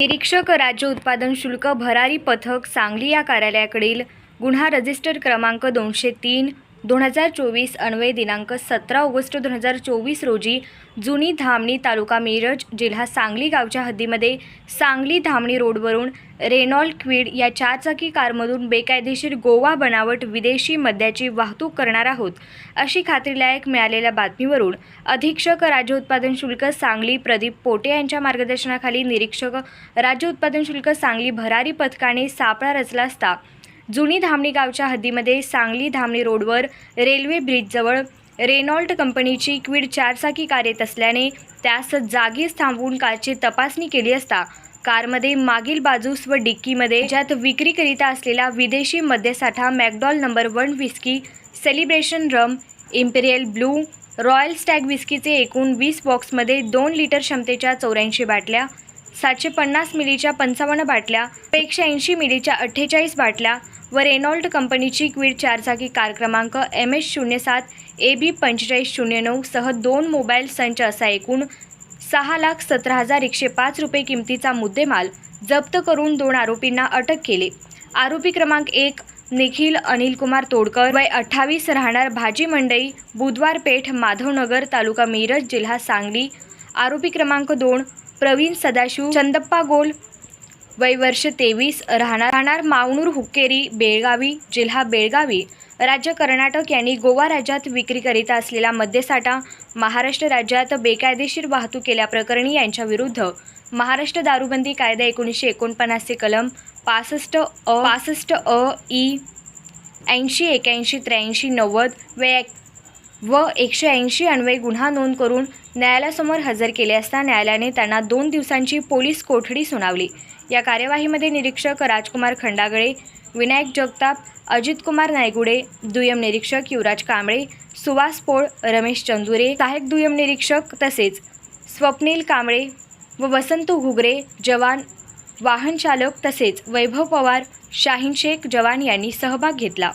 निरीक्षक राज्य उत्पादन शुल्क भरारी पथक सांगली या कार्यालयाकडील गुन्हा रजिस्टर क्रमांक दोनशे तीन दोन हजार चोवीस अन्वय दिनांक सतरा ऑगस्ट दोन हजार चोवीस रोजी जुनी धामणी तालुका मिरज जिल्हा सांगली गावच्या हद्दीमध्ये सांगली धामणी रोडवरून रेनॉल्ड क्विड या चारचाकी कारमधून बेकायदेशीर गोवा बनावट विदेशी मद्याची वाहतूक करणार आहोत अशी खात्रीलायक मिळालेल्या बातमीवरून अधीक्षक राज्य उत्पादन शुल्क सांगली प्रदीप पोटे यांच्या मार्गदर्शनाखाली निरीक्षक राज्य उत्पादन शुल्क सांगली भरारी पथकाने सापळा रचला असता जुनी धामणी गावच्या हद्दीमध्ये सांगली धामणी रोडवर रेल्वे ब्रिजजवळ रेनॉल्ट कंपनीची क्विड चारचाकी कार येत असल्याने त्यास जागीच थांबवून कारची तपासणी केली असता कारमध्ये मागील बाजूस व डिक्कीमध्ये ज्यात विक्रीकरिता असलेला विदेशी मद्यसाठा McDowell number one whisky celebration rum imperial blue royal stag विस्कीचे एकूण वीस बॉक्समध्ये दोन लिटर क्षमतेच्या चौऱ्याऐंशी बाटल्या सातशे पन्नास मिलीच्या पंचावन्न बाटल्या एकशे ऐंशी मिलीच्या अठ्ठेचाळीस बाटल्या व रेनॉल्ट कंपनीची क्विड चारचाकी कार क्रमांक एम एच शून्य सात ए बी पंचेचाळीस शून्य नऊ सह दोन मोबाईल संच असा एकूण सहा लाख सतरा हजार एकशे पाच रुपये किमतीचा मुद्देमाल जप्त करून दोन आरोपींना अटक केले. आरोपी क्रमांक एक निखिल अनिलकुमार तोडकर वय अठ्ठावीस राहणार भाजी मंडई बुधवार पेठ माधवनगर तालुका मिरज जिल्हा सांगली. आरोपी क्रमांक दोन प्रवीण सदाशिव चंदप्पा गोल वय वर्ष तेवीस राहणार राहणार मावणूर हुक्केरी बेळगावी जिल्हा बेळगावी. राज्य कर्नाटक यांनी गोवा राज्यात विक्रीकरिता असलेला मद्यसाठा महाराष्ट्र राज्यात बेकायदेशीर वाहतूक केल्याप्रकरणी यांच्याविरुद्ध महाराष्ट्र दारूबंदी कायदा एकोणीसशे एकोणपन्नासचे कलम पासष्ट अ पासष्ट अ ई ऐंशी एक्याऐंशी त्र्याऐंशी नव्वद व व एकशे ऐंशी अन्वये गुन्हा नोंद करून न्यायालयासमोर हजर केले असता न्यायालयाने त्यांना दोन दिवसांची पोलीस कोठडी सुनावली. या कार्यवाहीमध्ये निरीक्षक राजकुमार खंडागळे विनायक जगताप अजितकुमार नायगुडे दुय्यम निरीक्षक युवराज कांबळे सुवास पोळ रमेश चंदुरे सहाय्यक दुय्यम निरीक्षक तसेच स्वप्नील कांबळे व वसंत घुगरे जवान वाहनचालक तसेच वैभव पवार शाहीन शेख जवान यांनी सहभाग घेतला.